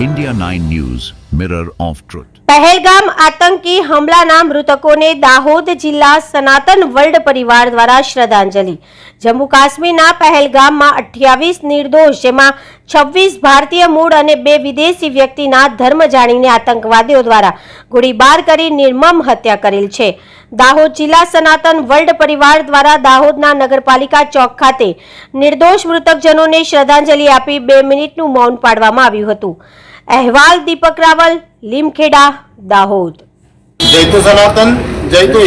India 9 News, Mirror of Truth. Pahalgam આતંકી હુમલાના મૃતકોને દાહોદ જિલ્લા સનાતન વર્લ્ડ પરિવાર દ્વારા શ્રદ્ધાંજલિ જમ્મુ કાશ્મીરના પહેલગામમાં અઠ્યાવીસ નિર્દોષ જેમાં છવ્વીસ ભારતીય મૂળ અને બે વિદેશી વ્યક્તિના ધર્મ જાણીને આતંકવાદીઓ દ્વારા ગોળીબાર કરી નિર્મમ હત્યા કરેલ છે. દાહોદ જિલ્લા સનાતન વર્લ્ડ પરિવાર દ્વારા દાહોદના નગરપાલિકા ચોક ખાતે નિર્દોષ મૃતકજનોને શ્રદ્ધાંજલિ આપી બે મિનિટનું મૌન પાડવામાં આવ્યું હતું. અહેવાલ દીપક રાવલ, લીમખેડા, દાહોદ. સનાતન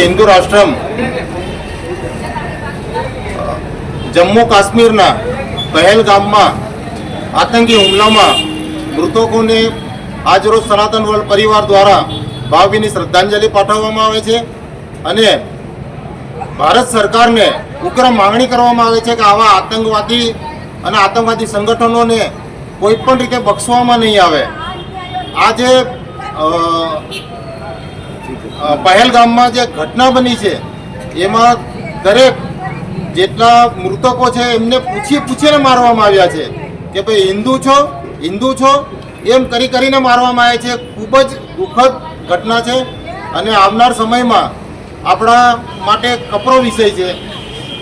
હિન્દુ રાષ્ટ્રમ. જમ્મુ કાશ્મીરના પહેલગામમાં આતંકી હુમલામાં મૃતકોને આજરોજ સનાતન વર્લ્ડ પરિવાર દ્વારા ભાવભીની શ્રદ્ધાંજલિ પાઠવવામાં આવે છે અને ભારત સરકારને ઉગ્ર માંગણી કરવામાં આવે છે કે આવા આતંકવાદી અને આતંકવાદી સંગઠનોને કોઈ પણ રીતે બક્ષવામાં નહીં આવે. આજે પહેલગામમાં જે ઘટના બની છે, એમાં દરેક જેટલા મૃતકો છે, એમને પૂછી પૂછીને મારવામાં આવ્યા છે. કે ભાઈ હિન્દુ છો? હિન્દુ છો? એમ કરી કરીને મારવામાં આવે છે. ખૂબ જ દુઃખદ ઘટના છે. અને આવનાર સમયમાં આપણા માટે કપરો વિષય છે.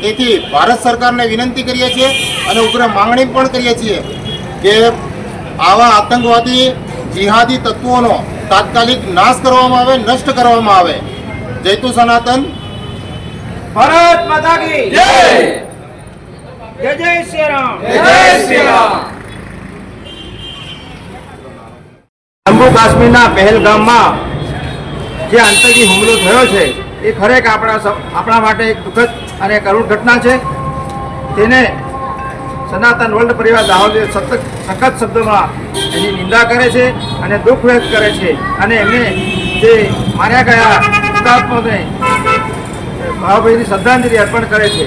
તેથી ભારત સરકારને વિનંતી કરીએ છીએ અને ઉગ્ર માંગણી પણ કરીએ છીએ કે આવા આતંકવાદી જિહાદી તત્વોનો તાત્કાલિક નાશ કરવામાં આવે, નષ્ટ કરવામાં આવે. જય તુ સનાતન. ભારત માતા કી જય! જય જય શ્રી રામ. જય શ્રી રામ. જમ્મુ કાશ્મીરના પહેલગામમાં જે આતંકી હુમલો થયો છે, એ ખરેખર આપણા આપણા માટે એક દુઃખદ અને કરુણ ઘટના છે. તેને સનાતન વર્લ્ડ પરિવાર દાહોદે સતત સખત શબ્દોમાં એની નિંદા કરે છે અને દુઃખ વ્યક્ત કરે છે. અને એમને જે માર્યા ગયા, હુતાત્માને ભાવભાઈની શ્રદ્ધાંજલિ અર્પણ કરે છે.